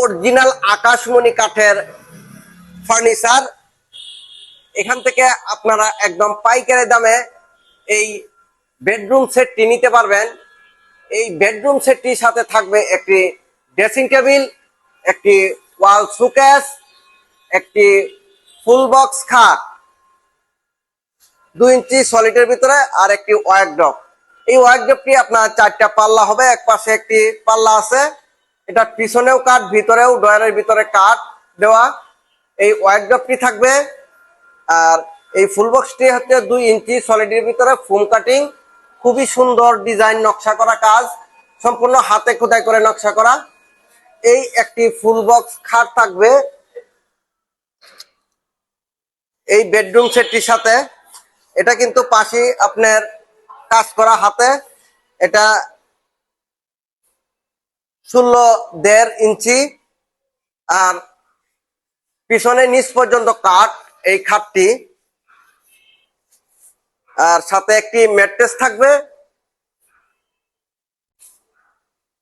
Original আকাশমণি কাঠের furniture এখান থেকে আপনারা একদম পাইকারি দামে এই বেডরুম সেটটি নিতে পারবেন। এই বেডরুম সেটটির সাথে থাকবে একটি ড্রেসিং টেবিল একটি ওয়াল সুকেস একটি ফুল বক্স খাট। দুই ইঞ্চি সলিডের ভিতরে আর একটি ওয়ার্কড্রপ এই ওয়ার্কড্রপটি আপনার চারটা পাল্লা হবে এক পাশে একটি পাল্লা আছে। এটা পিছনেও কাঠ, ভিতরেও ডয়ারের ভিতরে কাঠ দেওয়া। এই ওয়ার্কড্রপটি থাকবে। আর এই ফুলবক্সটি হচ্ছে দুই ইঞ্চি সলিডের ভিতরে, ফোম কাটিং। খুবই সুন্দর ডিজাইন, নকশা করা কাজ। সম্পূর্ণ হাতে খোদাই করে নকশা করা। এই একটি ফুল বক্স খাট থাকবে এই বেডরুম সেটটির সাথে। এটা কিন্তু পাশে আপনার কাজ করা হাতে। এটা ষোলো দেড় ইঞ্চি, আর পিছনে নিচ পর্যন্ত কাঠ এই খাটটি। আর সাথে একটি ম্যাট্রেস থাকবে।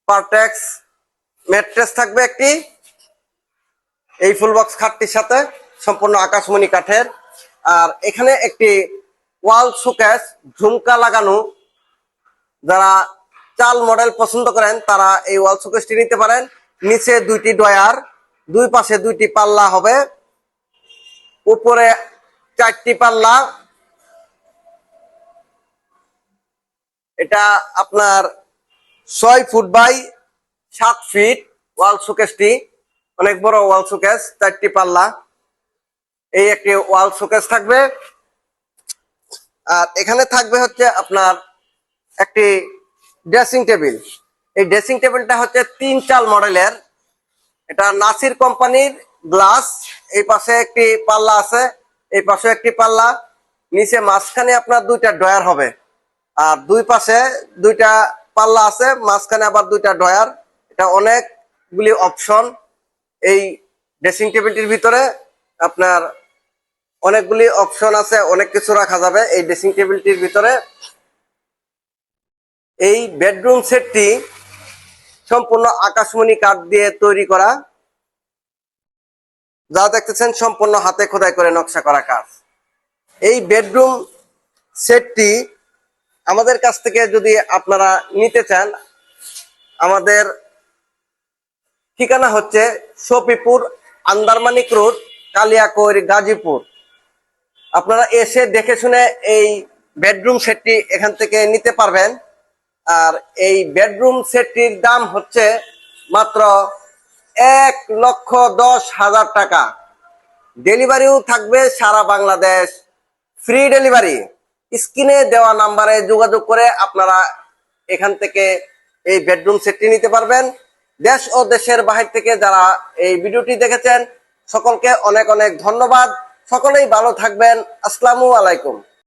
পারটেক্স ম্যাট্রেস থাকবে একটি। এই ফুল বক্স খাটটির সাথে সম্পূর্ণ আকাশমণি কাঠের। আর এখানে একটি ওয়াল শোকেস, ঝুমকা লাগানো। যারা চাল মডেল পছন্দ করেন, তারা এই ওয়াল শোকেসটি নিতে পারেন। নিচে দুইটি ডয়ার দুই পাশে দুইটি পাল্লা হবে। উপরে চারটি পাল্লা। এটা আপনার ছয় ফুট বাই সাত ফিট ওয়াল শোকেসটি অনেক বড় ওয়াল শোকেস চারটি পাল্লা। এই একটি ওয়াল শোকেস থাকবে। আর এখানে থাকবে হচ্ছে আপনার একটি ড্রেসিং টেবিল। এই ড্রেসিং টেবিলটা হচ্ছে তিন চাল মডেলের। এটা নাসির কোম্পানির গ্লাস। এই পাশে একটি পাল্লা আছে। এই পাশে একটি পাল্লা। নিচে মাঝখানে আপনার দুইটা ডয়ার হবে। আর দুই পাশে দুইটা পাল্লা আছে। মাঝখানে আবার দুইটা ডয়ার এটা অনেকগুলি অপশন। এই ড্রেসিং টেবিলটির ভিতরে আপনার অনেকগুলি অপশন আছে। অনেক কিছু রাখা যাবে এই ড্রেসিং টেবিলটির ভিতরে। এই বেডরুম সেটটি সম্পূর্ণ আকাশমণি কাঠ দিয়ে তৈরি করা। যা দেখতেছেন সম্পূর্ণ হাতে খোদাই করে নকশা করা কাজ এই বেডরুম সেটটি আমাদের কাছ থেকে যদি আপনারা নিতে চান, আমাদের ঠিকানা হচ্ছে শফিপুর আন্দারমানিক রোড, কালিয়াকৈর, গাজীপুর। আপনারা এসে দেখে শুনে এই বেডরুম সেটটি এখান থেকে নিতে পারবেন। আর এই বেডরুম সেটটির দাম হচ্ছে মাত্র এক লক্ষ দশ হাজার টাকা। ডেলিভারিও থাকবে সারা বাংলাদেশ। ফ্রি ডেলিভারি স্ক্রিনে দেওয়া নাম্বারে যোগাযোগ করে আপনারা এখান থেকে এই বেডরুম সেটটি নিতে পারবেন। দেশ ও দেশের বাহির থেকে যারা এই ভিডিওটি দেখেছেন, সকলকে অনেক অনেক ধন্যবাদ। সকলেই ভালো থাকবেন। আসসালামু আলাইকুম।